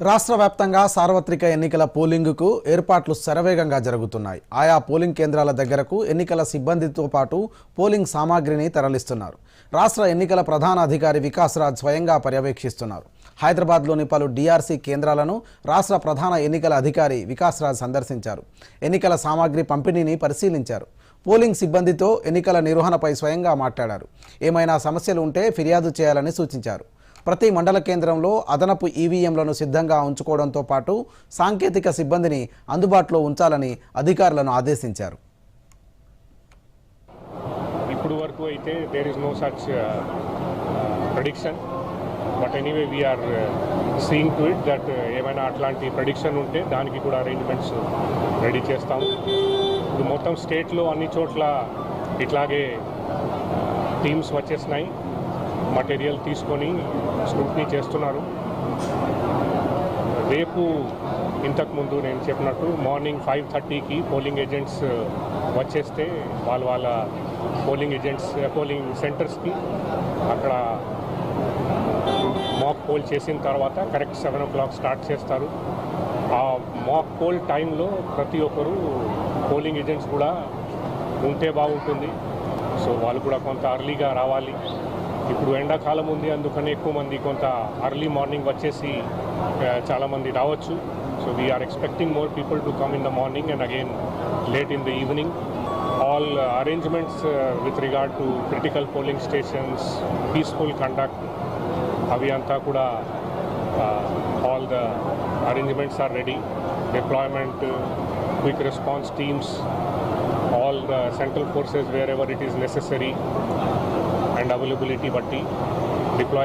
రాష్ట్ర వ్యాప్తంగా సార్వత్రిక ఎన్నికల పోలింగుకు ఏర్పాట్లు శరవేగంగా జరుగుతున్నాయి. ఆయా పోలింగ్ కేంద్రాల దగ్గరకు ఎన్నికల సిబ్బందితో పాటు పోలింగ్ సామాగ్రిని తరలిస్తున్నారు. రాష్ట్ర ఎన్నికల ప్రధాన అధికారి వికాస్ రాజ్ స్వయంగా పర్యవేక్షిస్తున్నారు. హైదరాబాద్లోని పలు డిఆర్సీ కేంద్రాలను రాష్ట్ర ప్రధాన ఎన్నికల అధికారి వికాస్ రాజ్ సందర్శించారు. ఎన్నికల సామాగ్రి పంపిణీని పరిశీలించారు. పోలింగ్ సిబ్బందితో ఎన్నికల నిర్వహణపై స్వయంగా మాట్లాడారు. ఏమైనా సమస్యలు ఉంటే ఫిర్యాదు చేయాలని సూచించారు. ప్రతి మండల కేంద్రంలో అదనపు ఈవీఎంలను సిద్ధంగా ఉంచుకోవడంతో పాటు సాంకేతిక సిబ్బందిని అందుబాటులో ఉంచాలని అధికారులను ఆదేశించారు. ఇప్పుడు వరకు అయితే there is no such production but anyway we are seeing to it that ఏమైనా అట్లాంటి ప్రొడిక్షన్ ఉంటే దానికి కూడా అరేంజ్మెంట్స్ రెడీ చేస్తాము. ఇప్పుడు మొత్తం స్టేట్లో అన్ని చోట్ల ఇట్లాగే uh, టీమ్స్ వచ్చేసినాయి. మటీరియల్ తీసుకొని స్క్రూట్నీ చేస్తున్నారు. రేపు ఇంతకుముందు నేను చెప్పినట్టు మార్నింగ్ ఫైవ్ థర్టీకి పోలింగ్ ఏజెంట్స్ వచ్చేస్తే వాళ్ళ వాళ్ళ పోలింగ్ ఏజెంట్స్ పోలింగ్ సెంటర్స్కి అక్కడ మాక్ పోల్ చేసిన తర్వాత correct seven o'clock start చేస్తారు. ఆ మాక్ పోల్ టైంలో ప్రతి ఒక్కరు పోలింగ్ ఏజెంట్స్ కూడా ఉంటే బాగుంటుంది. సో వాళ్ళు కూడా కొంత అర్లీగా రావాలి. ఇప్పుడు ఎండాకాలం ఉంది అందుకని ఎక్కువ మంది కొంత అర్లీ మార్నింగ్ వచ్చేసి చాలామంది రావచ్చు. So we are expecting more people to come in the morning and again late in the evening all arrangements with regard to critical polling stations peaceful conduct అవి అంతా కూడా all the arrangements are ready deployment quick response teams all the central forces wherever it is and availability, but the deploy